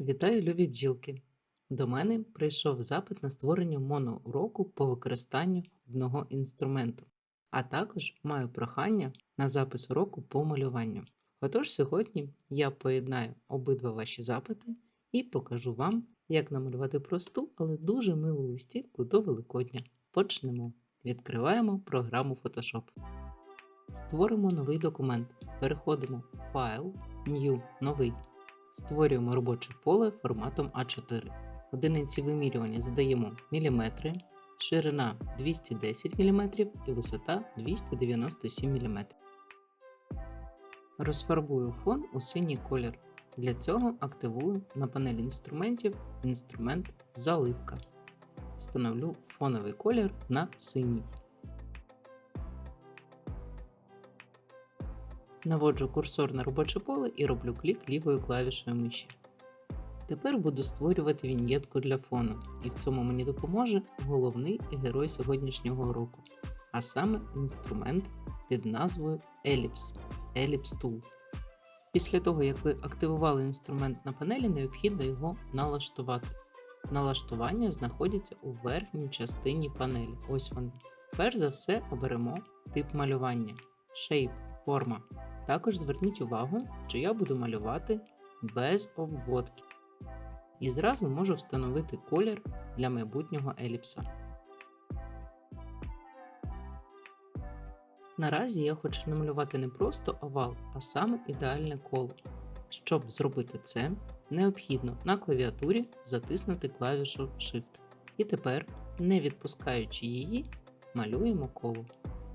Вітаю, любі бджілки! До мене прийшов запит на створення моноуроку по використанню одного інструменту, а також маю прохання на запис уроку по малюванню. Отож, сьогодні я поєднаю обидва ваші запити і покажу вам, як намалювати просту, але дуже милу листівку до Великодня. Почнемо. Відкриваємо програму Photoshop. Створимо новий документ. Переходимо в Файл, New, новий. Створюємо робоче поле форматом А4. Одиниці вимірювання задаємо міліметри, ширина 210 мм і висота 297 мм. Розфарбую фон у синій колір. Для цього активую на панелі інструментів інструмент Заливка. Встановлю фоновий колір на синій. Наводжу курсор на робоче поле і роблю клік лівою клавішою миші. Тепер буду створювати віньєтку для фону, і в цьому мені допоможе головний герой сьогоднішнього уроку, а саме інструмент під назвою Ellipse Ellipse Tool. Після того, як ви активували інструмент на панелі, необхідно його налаштувати. Налаштування знаходяться у верхній частині панелі. Ось вони. Перш за все оберемо тип малювання Shape форма. Також зверніть увагу, що я буду малювати без обводки. І зразу можу встановити колір для майбутнього еліпса. Наразі я хочу намалювати не просто овал, а саме ідеальне коло. Щоб зробити це, необхідно на клавіатурі затиснути клавішу Shift. І тепер, не відпускаючи її, малюємо коло.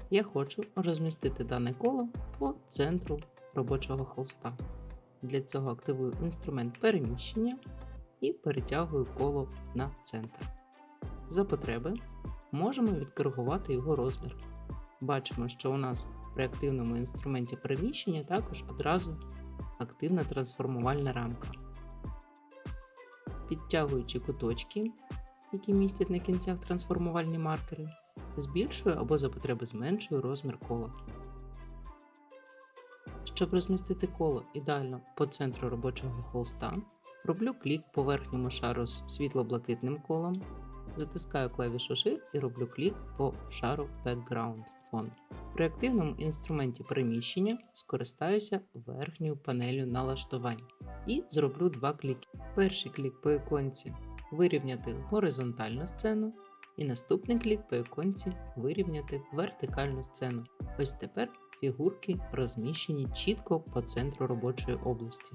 Я хочу розмістити дане коло по центру робочого холста. Для цього активую інструмент переміщення і перетягую коло на центр. За потреби можемо відкоригувати його розмір. Бачимо, що у нас при активному інструменті переміщення також одразу активна трансформувальна рамка. Підтягуючи куточки, які містять на кінцях трансформувальні маркери, збільшую або за потреби зменшую розмір кола. Щоб розмістити коло ідеально по центру робочого холста, роблю клік по верхньому шару з світло-блакитним колом, затискаю клавішу Shift і роблю клік по шару Background Font. При активному інструменті переміщення скористаюся верхньою панелью налаштувань і зроблю два кліки. Перший клік по іконці вирівняти горизонтальну сцену, і наступний клік по іконці вирівняти вертикальну сцену. Ось тепер фігурки розміщені чітко по центру робочої області.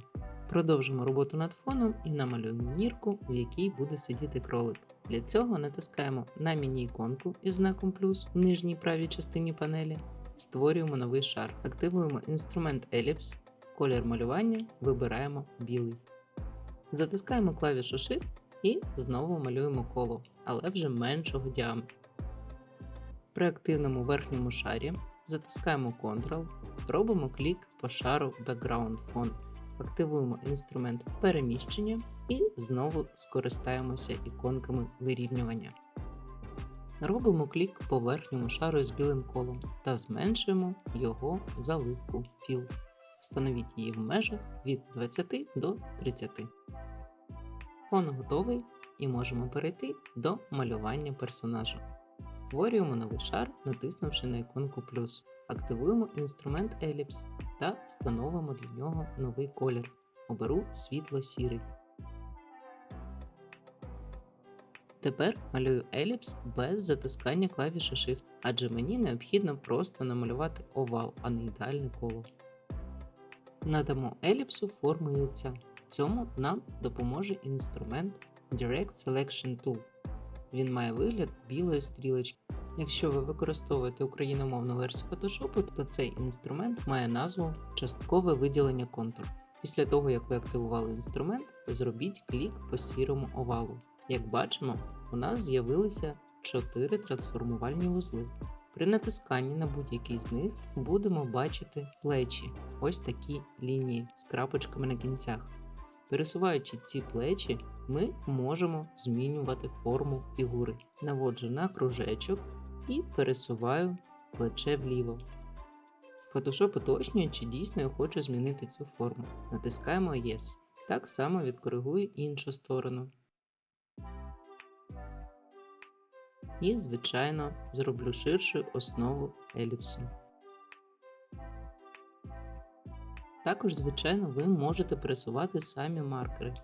Продовжимо роботу над фоном і намалюємо нірку, в якій буде сидіти кролик. Для цього натискаємо на міні-іконку із знаком плюс в нижній правій частині панелі, створюємо новий шар, активуємо інструмент Ellipse, колір малювання вибираємо білий. Затискаємо клавішу Shift і знову малюємо коло, але вже меншого діаметру. При активному верхньому шарі затискаємо Ctrl, робимо клік по шару Background Font, активуємо інструмент переміщення і знову скористаємося іконками вирівнювання. Робимо клік по верхньому шару з білим колом та зменшуємо його заливку Fill. Встановіть її в межах від 20 до 30. Фон готовий і можемо перейти до малювання персонажа. Створюємо новий шар, натиснувши на іконку плюс. Активуємо інструмент Ellipse та встановимо для нього новий колір. Оберу світло-сірий. Тепер малюю еліпс без затискання клавіші Shift, адже мені необхідно просто намалювати овал, а не ідеальне коло. Надамо еліпсу форму яйця. Цьому нам допоможе інструмент Direct Selection Tool. Він має вигляд білої стрілочки. Якщо ви використовуєте україномовну версію Photoshop, то цей інструмент має назву Часткове виділення контур. Після того, як ви активували інструмент, зробіть клік по сірому овалу. Як бачимо, у нас з'явилися 4 трансформувальні вузли. При натисканні на будь-який з них будемо бачити плечі, ось такі лінії з крапочками на кінцях. Пересуваючи ці плечі, ми можемо змінювати форму фігури. Наводжу на кружечок і пересуваю плече вліво. Photoshop уточнює, чи дійсно я хочу змінити цю форму. Натискаємо Yes. Так само відкоригую іншу сторону. І, звичайно, зроблю ширшою основу еліпсу. Також, звичайно, ви можете пересувати самі маркери.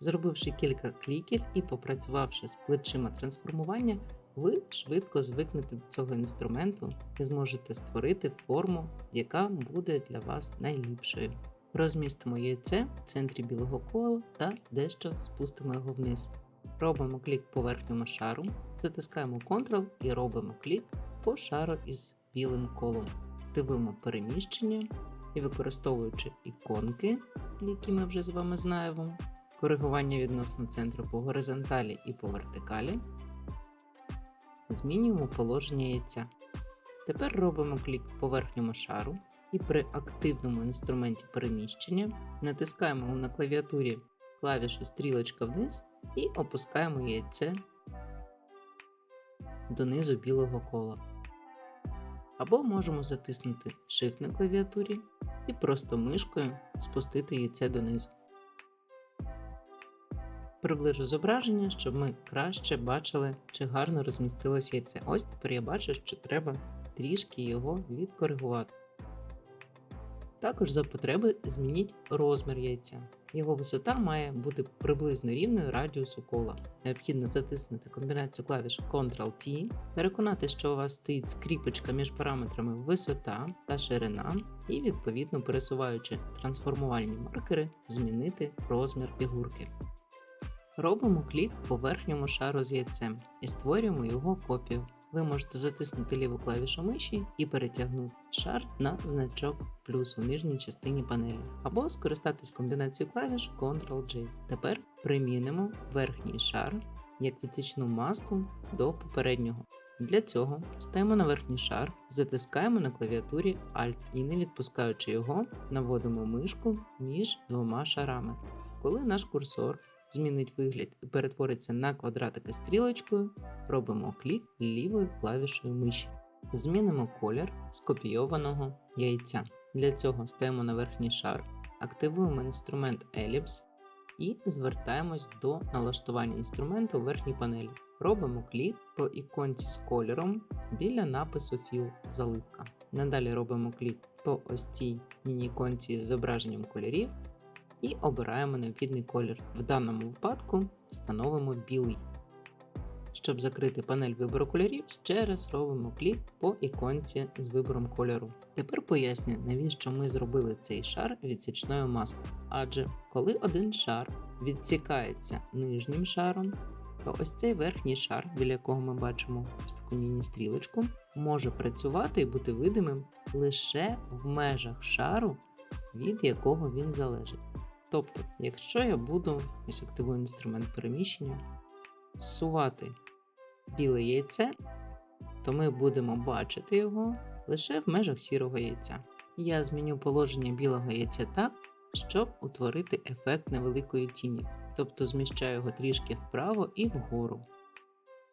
Зробивши кілька кліків і попрацювавши з плечима трансформування, ви швидко звикнете до цього інструменту і зможете створити форму, яка буде для вас найліпшою. Розмістимо яйце в центрі білого кола та дещо спустимо його вниз. Робимо клік по верхньому шару, затискаємо Ctrl і робимо клік по шару із білим колом. Активуємо переміщення і використовуючи іконки, які ми вже з вами знаємо, коригування відносно центру по горизонталі і по вертикалі, змінюємо положення яйця. Тепер робимо клік по верхньому шару і при активному інструменті переміщення натискаємо на клавіатурі клавішу стрілочка вниз і опускаємо яйце донизу білого кола. Або можемо затиснути Shift на клавіатурі і просто мишкою спустити яйце донизу. Приближу зображення, щоб ми краще бачили, чи гарно розмістилось яйце. Ось тепер я бачу, що треба трішки його відкоригувати. Також за потреби змініть розмір яйця. Його висота має бути приблизно рівною радіусу кола. Необхідно затиснути комбінацію клавіш Ctrl-T, переконати, що у вас стоїть скріпочка між параметрами висота та ширина, і, відповідно, пересуваючи трансформувальні маркери, змінити розмір фігурки. Робимо клік по верхньому шару з яйцем і створюємо його копію. Ви можете затиснути ліву клавішу миші і перетягнути шар на значок плюс у нижній частині панелі, або скористатись комбінацією клавіш Ctrl-J. Тепер примінимо верхній шар як відсічну маску до попереднього. Для цього стаємо на верхній шар, затискаємо на клавіатурі Alt і, не відпускаючи його, наводимо мишку між двома шарами. Коли наш курсор змінить вигляд і перетвориться на квадратики стрілочкою, робимо клік лівою клавішою миші. Змінимо колір скопійованого яйця. Для цього стаємо на верхній шар, активуємо інструмент Ellipse і звертаємось до налаштування інструменту у верхній панелі. Робимо клік по іконці з кольором біля напису Fill заливка. Надалі робимо клік по ось цій міні-іконці з зображенням кольорів і обираємо необхідний колір. В даному випадку встановимо білий. Щоб закрити панель вибору кольорів, ще раз робимо клік по іконці з вибором кольору. Тепер поясню, навіщо ми зробили цей шар відсічною маскою. Адже коли один шар відсікається нижнім шаром, то ось цей верхній шар, біля якого ми бачимо ось таку міні-стрілочку, може працювати і бути видимим лише в межах шару, від якого він залежить. Тобто, якщо я буду ось активую інструмент переміщення, зсувати біле яйце, то ми будемо бачити його лише в межах сірого яйця. Я зміню положення білого яйця так, щоб утворити ефект невеликої тіні, тобто зміщаю його трішки вправо і вгору.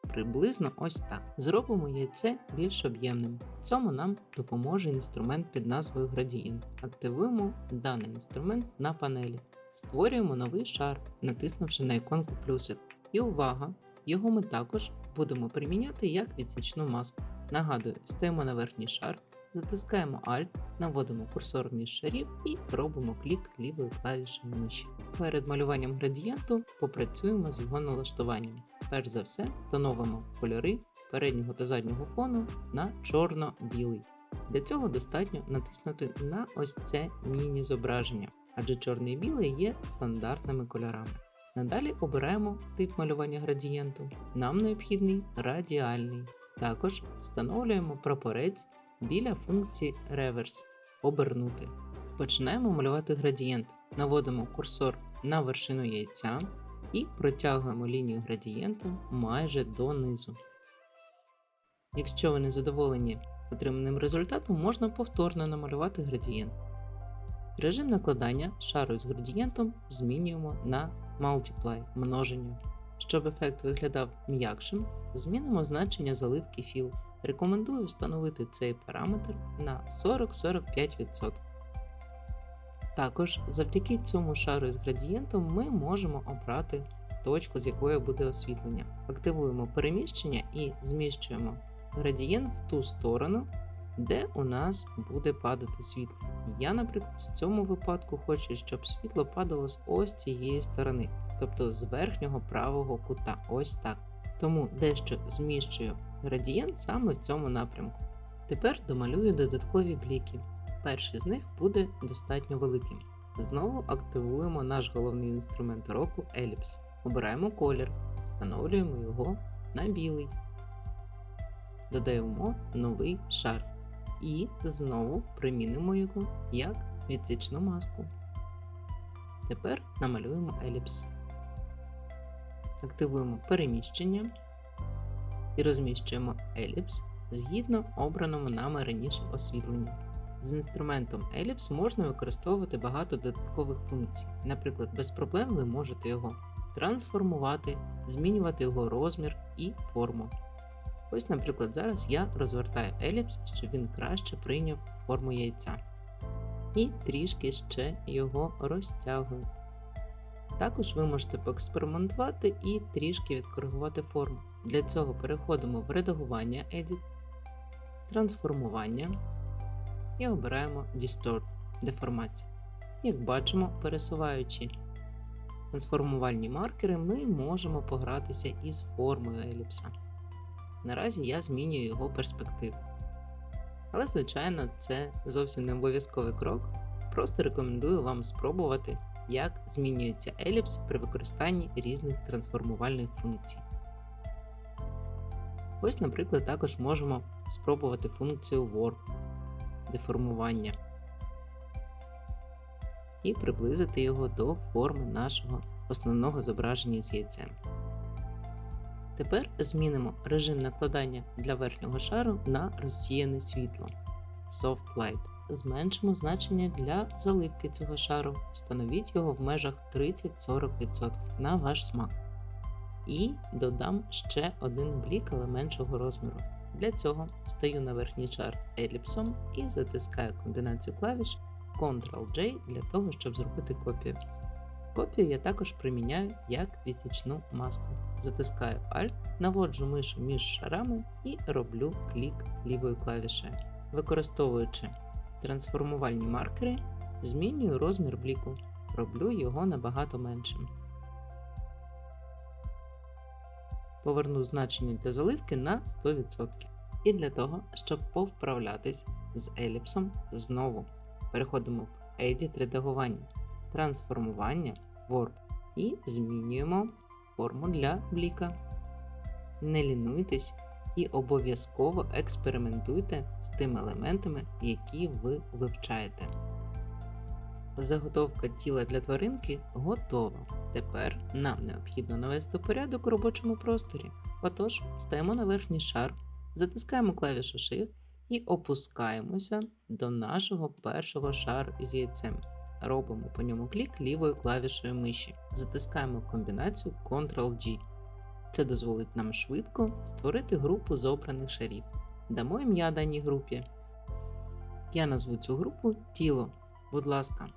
Приблизно ось так. Зробимо яйце більш об'ємним. Цьому нам допоможе інструмент під назвою Gradient. Активуємо даний інструмент на панелі. Створюємо новий шар, натиснувши на іконку плюсик. І увага! Його ми також будемо приміняти як відсічну маску. Нагадую, стаємо на верхній шар, затискаємо Alt, наводимо курсор між шарів і робимо клік лівою клавішою миші. Перед малюванням градієнту попрацюємо з його налаштуванням. Перш за все, встановимо кольори переднього та заднього фону на чорно-білий. Для цього достатньо натиснути на ось це міні-зображення, адже чорний і білий є стандартними кольорами. Надалі обираємо тип малювання градієнту. Нам необхідний радіальний. Також встановлюємо прапорець біля функції Reverse обернути. Починаємо малювати градієнт. Наводимо курсор на вершину яйця і протягуємо лінію градієнту майже донизу. Якщо ви не задоволені отриманим результатом, можна повторно намалювати градієнт. Режим накладання шару з градієнтом змінюємо на Multiply множення. Щоб ефект виглядав м'якшим, змінимо значення заливки Fill. Рекомендую встановити цей параметр на 40-45%. Також завдяки цьому шару з градієнтом ми можемо обрати точку, з якої буде освітлення. Активуємо переміщення і зміщуємо градієнт в ту сторону, де у нас буде падати світло. Я, наприклад, в цьому випадку хочу, щоб світло падало з ось цієї сторони, тобто з верхнього правого кута. Ось так. Тому дещо зміщую градієнт саме в цьому напрямку. Тепер домалюю додаткові бліки. Перший з них буде достатньо великим. Знову активуємо наш головний інструмент року еліпс. Обираємо колір, встановлюємо його на білий. Додаємо новий шар і знову примінимо його як відсічну маску. Тепер намалюємо еліпс. Активуємо переміщення і розміщуємо еліпс згідно обраному нами раніше освітленню. З інструментом Ellipse можна використовувати багато додаткових функцій. Наприклад, без проблем ви можете його трансформувати, змінювати його розмір і форму. Ось, наприклад, зараз я розвертаю еліпс, щоб він краще прийняв форму яйця. І трішки ще його розтягую. Також ви можете поекспериментувати і трішки відкоригувати форму. Для цього переходимо в редагування Edit, трансформування і обираємо Distort деформація. Як бачимо, пересуваючи трансформувальні маркери, ми можемо погратися із формою еліпса. Наразі я змінюю його перспективу. Але, звичайно, це зовсім не обов'язковий крок. Просто рекомендую вам спробувати, як змінюється еліпс при використанні різних трансформувальних функцій. Ось, наприклад, також можемо спробувати функцію Warp деформування і приблизити його до форми нашого основного зображення з яйцем. Тепер змінимо режим накладання для верхнього шару на розсіяне світло Soft Light. Зменшимо значення для заливки цього шару, встановіть його в межах 30-40% на ваш смак. І додам ще один блік, але меншого розміру. Для цього стаю на верхній шар еліпсом і затискаю комбінацію клавіш Ctrl-J для того, щоб зробити копію. Копію я також приміняю як відсічну маску. Затискаю Alt, наводжу мишу між шарами і роблю клік лівою клавішею. Використовуючи трансформувальні маркери, змінюю розмір бліку, роблю його набагато меншим. Поверну значення для заливки на 100%. І для того, щоб повправлятись з еліпсом, знову переходимо в Edit редагування, трансформування Warp і змінюємо форму для бліка. Не лінуйтесь і обов'язково експериментуйте з тими елементами, які ви вивчаєте. Заготовка тіла для тваринки готова. Тепер нам необхідно навести порядок у робочому просторі. Отож, стаємо на верхній шар, затискаємо клавішу Shift і опускаємося до нашого першого шару із яйцем. Робимо по ньому клік лівою клавішою миші. Затискаємо комбінацію Ctrl-G. Це дозволить нам швидко створити групу з обраних шарів. Дамо ім'я даній групі. Я назву цю групу тіло. Будь ласка,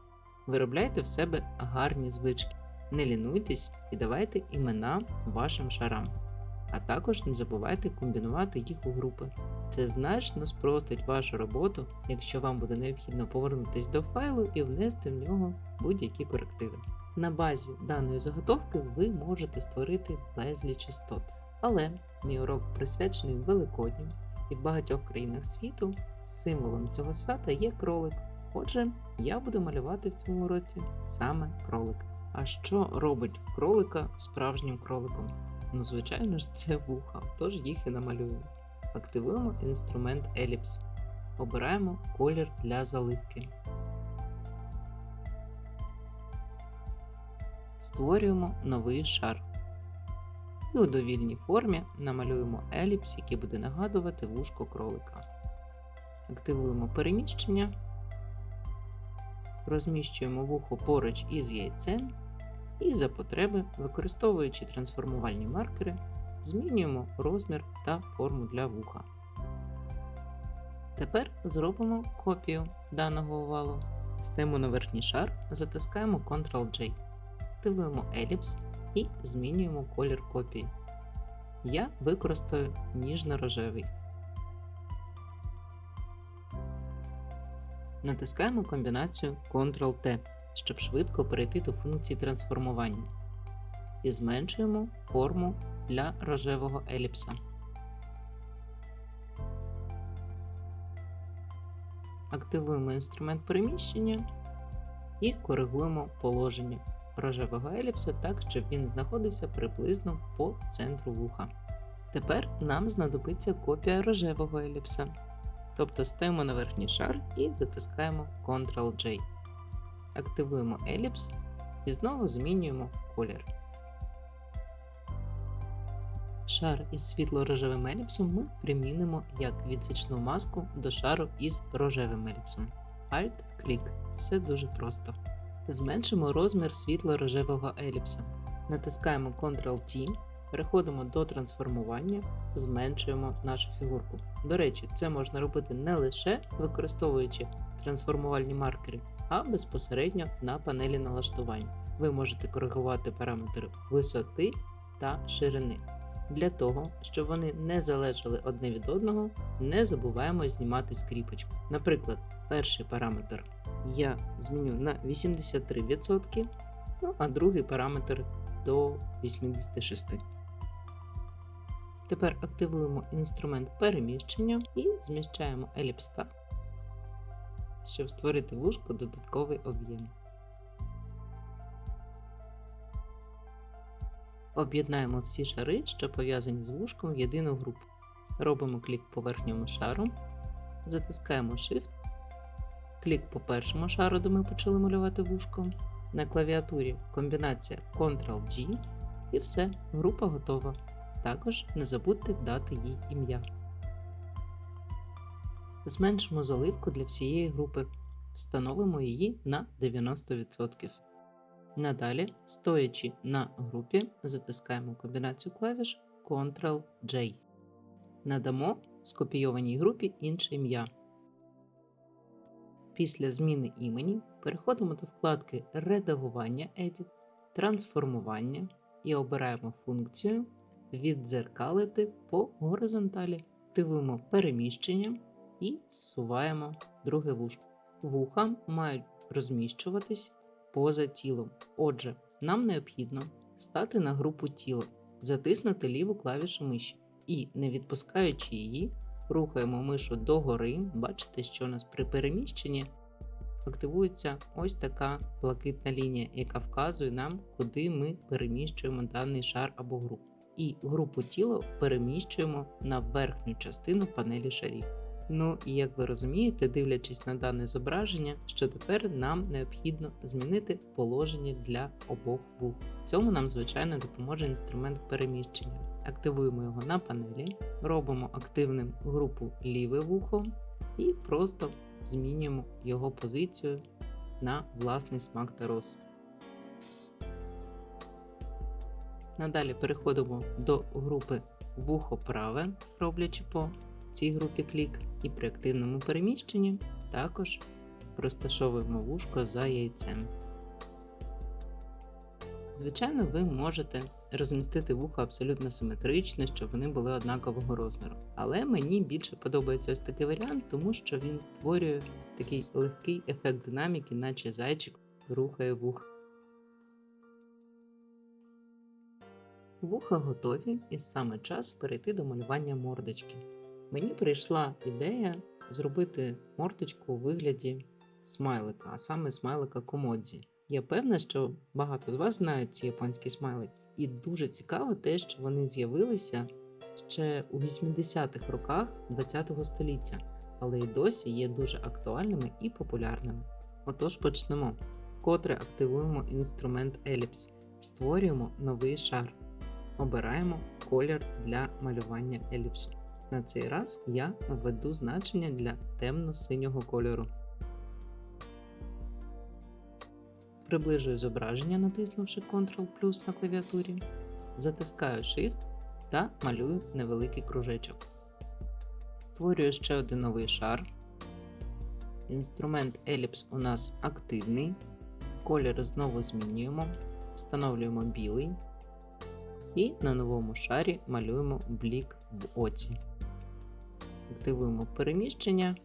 виробляйте в себе гарні звички. Не лінуйтесь і давайте імена вашим шарам. А також не забувайте комбінувати їх у групи. Це значно спростить вашу роботу, якщо вам буде необхідно повернутися до файлу і внести в нього будь-які корективи. На базі даної заготовки ви можете створити безліч істот. Але мій урок присвячений Великодню, і в багатьох країнах світу символом цього свята є кролик. Отже, я буду малювати в цьому році саме кролик. А що робить кролика справжнім кроликом? Ну, звичайно ж, це вуха, тож їх і намалюємо. Активуємо інструмент Ellipse. Обираємо колір для заливки. Створюємо новий шар. І у довільній формі намалюємо еліпс, який буде нагадувати вушко кролика. Активуємо переміщення, розміщуємо вухо поруч із яйцем і за потреби, використовуючи трансформувальні маркери, змінюємо розмір та форму для вуха. Тепер зробимо копію даного овалу. Стаємо на верхній шар, затискаємо Ctrl-J, активуємо еліпс і змінюємо колір копії. Я використаю ніжно-рожевий. Натискаємо комбінацію Ctrl-T, щоб швидко перейти до функції трансформування. І зменшуємо форму для рожевого еліпса. Активуємо інструмент переміщення і коригуємо положення рожевого еліпса так, щоб він знаходився приблизно по центру вуха. Тепер нам знадобиться копія рожевого еліпса. Тобто стаємо на верхній шар і затискаємо Ctrl-J. Активуємо еліпс і знову змінюємо колір. Шар із світло-рожевим еліпсом ми примінимо як відсічну маску до шару із рожевим еліпсом. Alt-клік. Все дуже просто. Зменшимо розмір світло-рожевого еліпса. Натискаємо Ctrl-T, переходимо до трансформування, зменшуємо нашу фігурку. До речі, це можна робити не лише використовуючи трансформувальні маркери, а безпосередньо на панелі налаштувань. Ви можете коригувати параметри висоти та ширини. Для того, щоб вони не залежали одне від одного, не забуваємо знімати скріпочку. Наприклад, перший параметр я зміню на 83%, ну а другий параметр до 86%. Тепер активуємо інструмент переміщення і зміщаємо еліпс щоб створити вушко додатковий об'єм. Об'єднаємо всі шари, що пов'язані з вушком в єдину групу. Робимо клік по верхньому шару, затискаємо Shift, клік по першому шару, де ми почали малювати вушко. На клавіатурі комбінація Ctrl-G і все, група готова. Також не забудьте дати їй ім'я. Зменшимо заливку для всієї групи, встановимо її на 90%. Надалі, стоячи на групі, затискаємо комбінацію клавіш Ctrl-J. Надамо скопійованій групі інше ім'я. Після зміни імені переходимо до вкладки Редагування Edit, Трансформування і обираємо функцію Віддзеркалити по горизонталі. Активуємо переміщення і зсуваємо друге вушко. Вуха мають розміщуватись поза тілом. Отже, нам необхідно стати на групу тіла, затиснути ліву клавішу миші і, не відпускаючи її, рухаємо мишу догори. Бачите, що у нас при переміщенні активується ось така блакитна лінія, яка вказує нам, куди ми переміщуємо даний шар або групу. І групу тіла переміщуємо на верхню частину панелі шарів. Ну і як ви розумієте, дивлячись на дане зображення, що тепер нам необхідно змінити положення для обох вух. В цьому нам, звичайно, допоможе інструмент переміщення. Активуємо його на панелі, робимо активним групу ліве вухо і просто змінюємо його позицію на власний смак та розсуд. Надалі переходимо до групи вухо праве, роблячи по цій групі клік, і при активному переміщенні також розташовуємо вушко за яйцем. Звичайно, ви можете розмістити вуха абсолютно симетрично, щоб вони були однакового розміру. Але мені більше подобається ось такий варіант, тому що він створює такий легкий ефект динаміки, наче зайчик рухає вух. Вуха готові і саме час перейти до малювання мордочки. Мені прийшла ідея зробити мордочку у вигляді смайлика, а саме смайлика комодзі. Я певна, що багато з вас знають ці японські смайлики, і дуже цікаво те, що вони з'явилися ще у 80-х роках ХХ століття, але й досі є дуже актуальними і популярними. Отож почнемо. Вкотре активуємо інструмент Ellipse, створюємо новий шар. Обираємо колір для малювання еліпсу. На цей раз я введу значення для темно-синього кольору. Приближую зображення, натиснувши Ctrl плюс на клавіатурі, затискаю Shift та малюю невеликий кружечок. Створюю ще один новий шар Інструмент еліпс у нас активний. Колір знову змінюємо, встановлюємо білий і на новому шарі малюємо блік в оці. Активуємо переміщення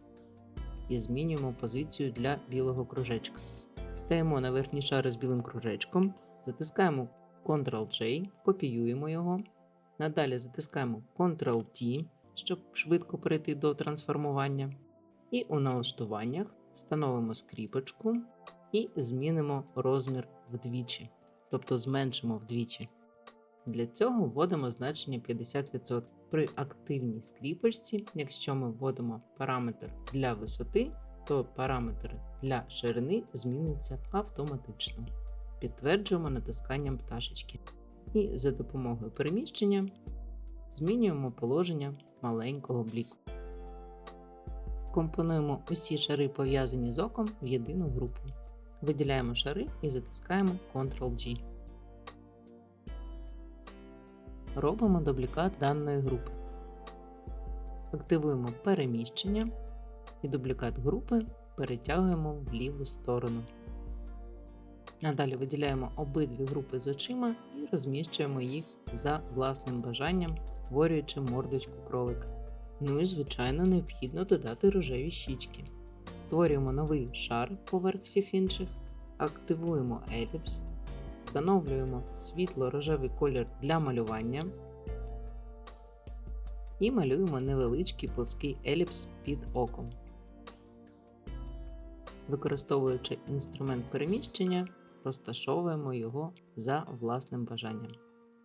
і змінюємо позицію для білого кружечка. Стаємо на верхній шар з білим кружечком, затискаємо Ctrl-J, копіюємо його. Надалі затискаємо Ctrl-T, щоб швидко перейти до трансформування. І у налаштуваннях встановимо скріпочку і змінимо розмір вдвічі, тобто зменшимо вдвічі. Для цього вводимо значення 50%. При активній скріпочці, якщо ми вводимо параметр для висоти, то параметр для ширини зміниться автоматично. Підтверджуємо натисканням пташечки. І за допомогою переміщення змінюємо положення маленького бліку. Компонуємо усі шари, пов'язані з оком, в єдину групу. Виділяємо шари і затискаємо Ctrl-G. Робимо дублікат даної групи. Активуємо переміщення і дублікат групи перетягуємо в ліву сторону. Надалі виділяємо обидві групи з очима і розміщуємо їх за власним бажанням, створюючи мордочку кролика. Ну і, звичайно, необхідно додати рожеві щічки. Створюємо новий шар поверх всіх інших, активуємо еліпс, встановлюємо світло-рожевий колір для малювання і малюємо невеличкий плоский еліпс під оком. Використовуючи інструмент переміщення, розташовуємо його за власним бажанням.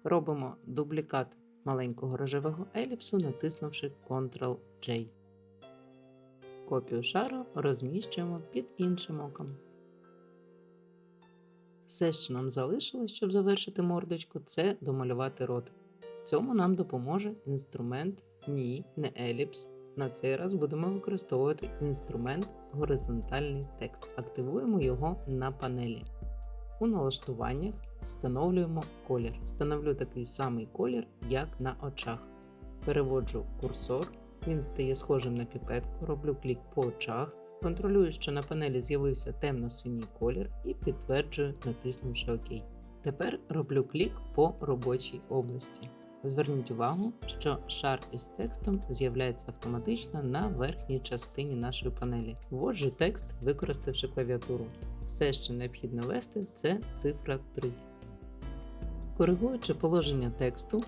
Робимо дублікат маленького рожевого еліпсу, натиснувши Ctrl-J. Копію шару розміщуємо під іншим оком. Все, що нам залишилось, щоб завершити мордочку, це домалювати рот. Цьому нам допоможе інструмент Ні, не еліпс. На цей раз будемо використовувати інструмент горизонтальний текст. Активуємо його на панелі. У налаштуваннях встановлюємо колір. Встановлю такий самий колір, як на очах. Переводжу курсор, він стає схожим на піпетку, роблю клік по очах, контролюю, що на панелі з'явився темно-синій колір і підтверджую, натиснувши ОК. Тепер роблю клік по робочій області. Зверніть увагу, що шар із текстом з'являється автоматично на верхній частині нашої панелі. Вводжу текст, використавши клавіатуру. Все, що необхідно ввести, це цифра 3. Коригуючи положення тексту,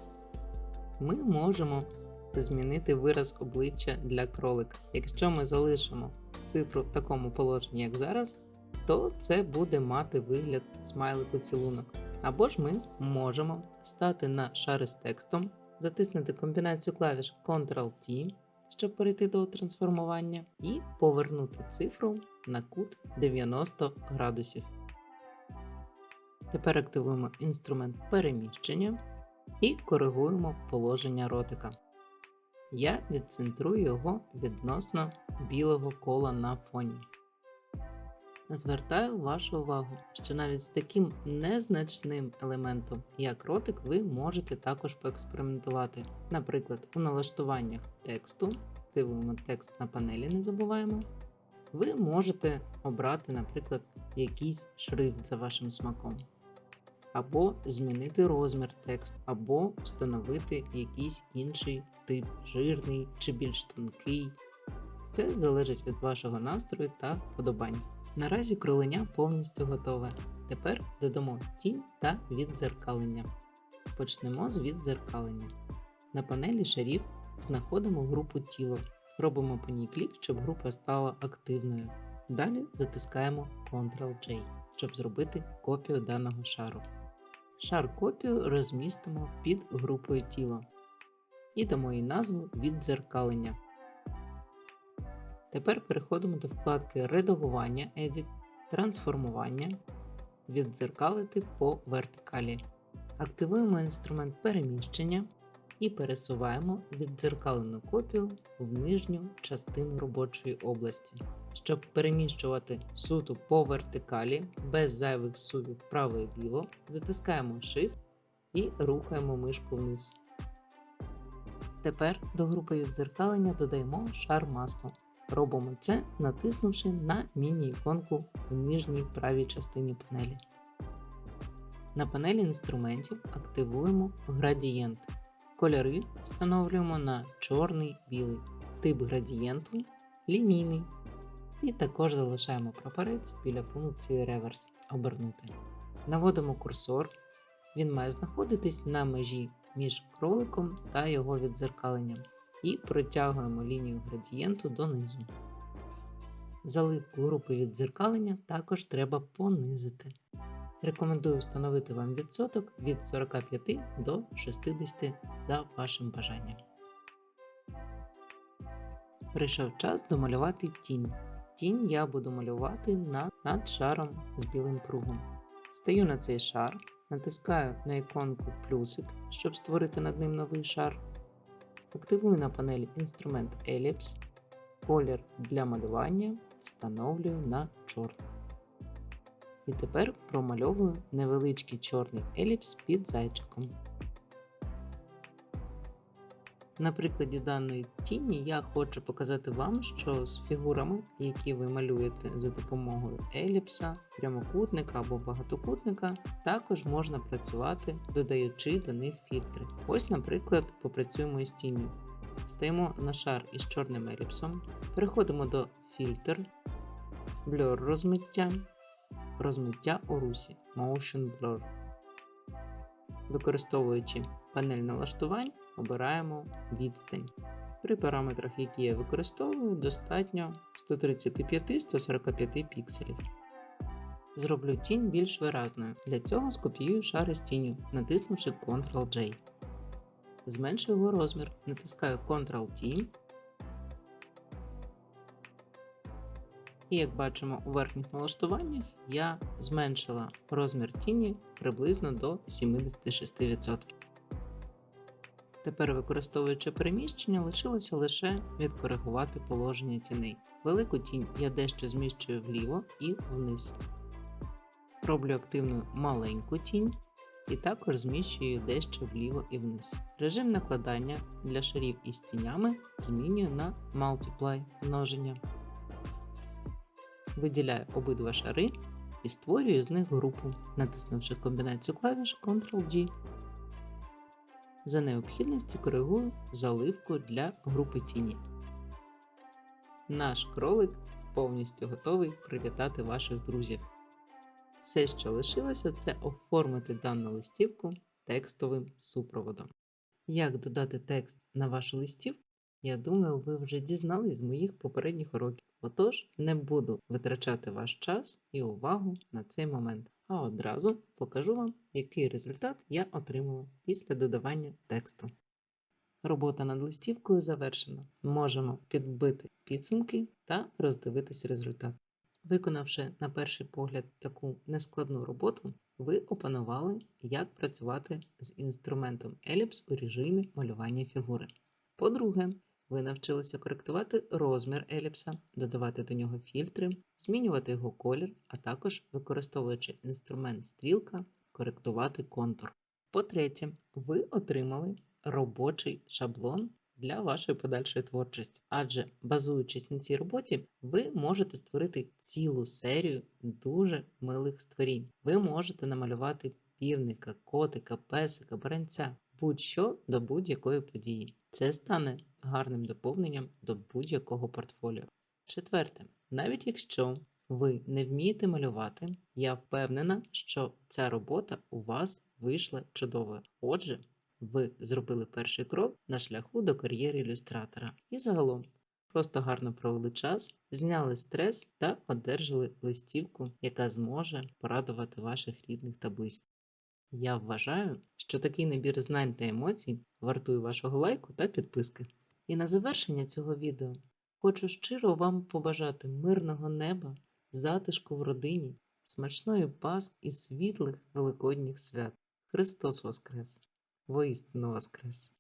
ми можемо змінити вираз обличчя для кролика. Якщо ми залишимо цифру в такому положенні, як зараз, то це буде мати вигляд смайлику цілунок. Або ж ми можемо стати на шари з текстом, затиснути комбінацію клавіш Ctrl-T, щоб перейти до трансформування, і повернути цифру на кут 90 градусів. Тепер активуємо інструмент переміщення і коригуємо положення ротика. Я відцентрую його відносно білого кола на фоні. Звертаю вашу увагу, що навіть з таким незначним елементом, як ротик, ви можете також поекспериментувати. Наприклад, у налаштуваннях тексту, активуємо текст на панелі, не забуваємо. Ви можете обрати, наприклад, якийсь шрифт за вашим смаком, або змінити розмір тексту, або встановити якийсь інший тип жирний чи більш тонкий. Все залежить від вашого настрою та вподобань. Наразі кроленя повністю готове. Тепер додамо тінь та віддзеркалення. Почнемо з віддзеркалення. На панелі шарів знаходимо групу тіло. Робимо по ній клік, щоб група стала активною. Далі затискаємо Ctrl-J, щоб зробити копію даного шару. Шар копію розмістимо під групою тіло і дамо їй назву віддзеркалення. Тепер переходимо до вкладки Редагування Edit, трансформування, віддзеркалити по вертикалі. Активуємо інструмент переміщення і пересуваємо віддзеркалену копію в нижню частину робочої області. Щоб переміщувати суто по вертикалі без зайвих сувів вправо і вліво, затискаємо Shift і рухаємо мишку вниз. Тепер до групи віддзеркалення додаємо шар маску. Робимо це, натиснувши на міні-іконку у нижній правій частині панелі. На панелі інструментів активуємо градієнт. Кольори встановлюємо на чорний білий, тип градієнту лінійний. І також залишаємо прапорець біля функції реверс обернути. Наводимо курсор. Він має знаходитись на межі між кроликом та його віддзеркаленням. І протягуємо лінію градієнту донизу. Заливку групи віддзеркалення також треба понизити. Рекомендую встановити вам відсоток від 45 до 60 за вашим бажанням. Прийшов час домалювати тінь. Тінь я буду малювати над, над шаром з білим кругом. Стаю на цей шар, натискаю на іконку плюсик, щоб створити над ним новий шар. Активую на панелі інструмент Ellipse. Колір для малювання встановлюю на чорний. І тепер промальовую невеличкий чорний еліпс під зайчиком. На прикладі даної тіні я хочу показати вам, що з фігурами, які ви малюєте за допомогою еліпса, прямокутника або багатокутника, також можна працювати, додаючи до них фільтри. Ось, наприклад, попрацюємо із тінню. Стаємо на шар із чорним еліпсом, переходимо до фільтр, блюр розмиття, розмиття у русі Motion Blur. Використовуючи панель налаштувань, обираємо відстань. При параметрах, які я використовую, достатньо 135-145 пікселів. Зроблю тінь більш виразною. Для цього скопіюю шари з тінню, натиснувши Ctrl-J. Зменшую його розмір, натискаю Ctrl-T. І як бачимо у верхніх налаштуваннях, я зменшила розмір тіні приблизно до 76%. Тепер, використовуючи переміщення, лишилося лише відкоригувати положення тіней. Велику тінь я дещо зміщую вліво і вниз. Роблю активну маленьку тінь і також зміщую її дещо вліво і вниз. Режим накладання для шарів із тінями змінюю на Multiply множення. Виділяю обидва шари і створюю з них групу, натиснувши комбінацію клавіш Ctrl-G. За необхідності коригую заливку для групи тіні. Наш кролик повністю готовий привітати ваших друзів. Все, що лишилося, це оформити дану листівку текстовим супроводом. Як додати текст на вашу листівку, я думаю, ви вже дізнались з моїх попередніх уроків. Отож, не буду витрачати ваш час і увагу на цей момент, а одразу покажу вам, який результат я отримала після додавання тексту. Робота над листівкою завершена. Можемо підбити підсумки та роздивитись результат. Виконавши на перший погляд таку нескладну роботу, ви опанували, як працювати з інструментом Ellipse у режимі малювання фігури. По-друге, ви навчилися коректувати розмір еліпса, додавати до нього фільтри, змінювати його колір, а також, використовуючи інструмент стрілка, коректувати контур. По-третє, ви отримали робочий шаблон для вашої подальшої творчості, адже базуючись на цій роботі, ви можете створити цілу серію дуже милих створінь. Ви можете намалювати півника, котика, песика, баранця, будь-що до будь-якої події. Це стане гарним доповненням до будь-якого портфоліо. Четверте, навіть якщо ви не вмієте малювати, я впевнена, що ця робота у вас вийшла чудовою. Отже, ви зробили перший крок на шляху до кар'єри ілюстратора. І загалом просто гарно провели час, зняли стрес та одержали листівку, яка зможе порадувати ваших рідних та близьких. Я вважаю, що такий набір знань та емоцій вартує вашого лайку та підписки. І на завершення цього відео хочу щиро вам побажати мирного неба, затишку в родині, смачної паск і світлих великодніх свят. Христос Воскрес! Воістину Воскрес!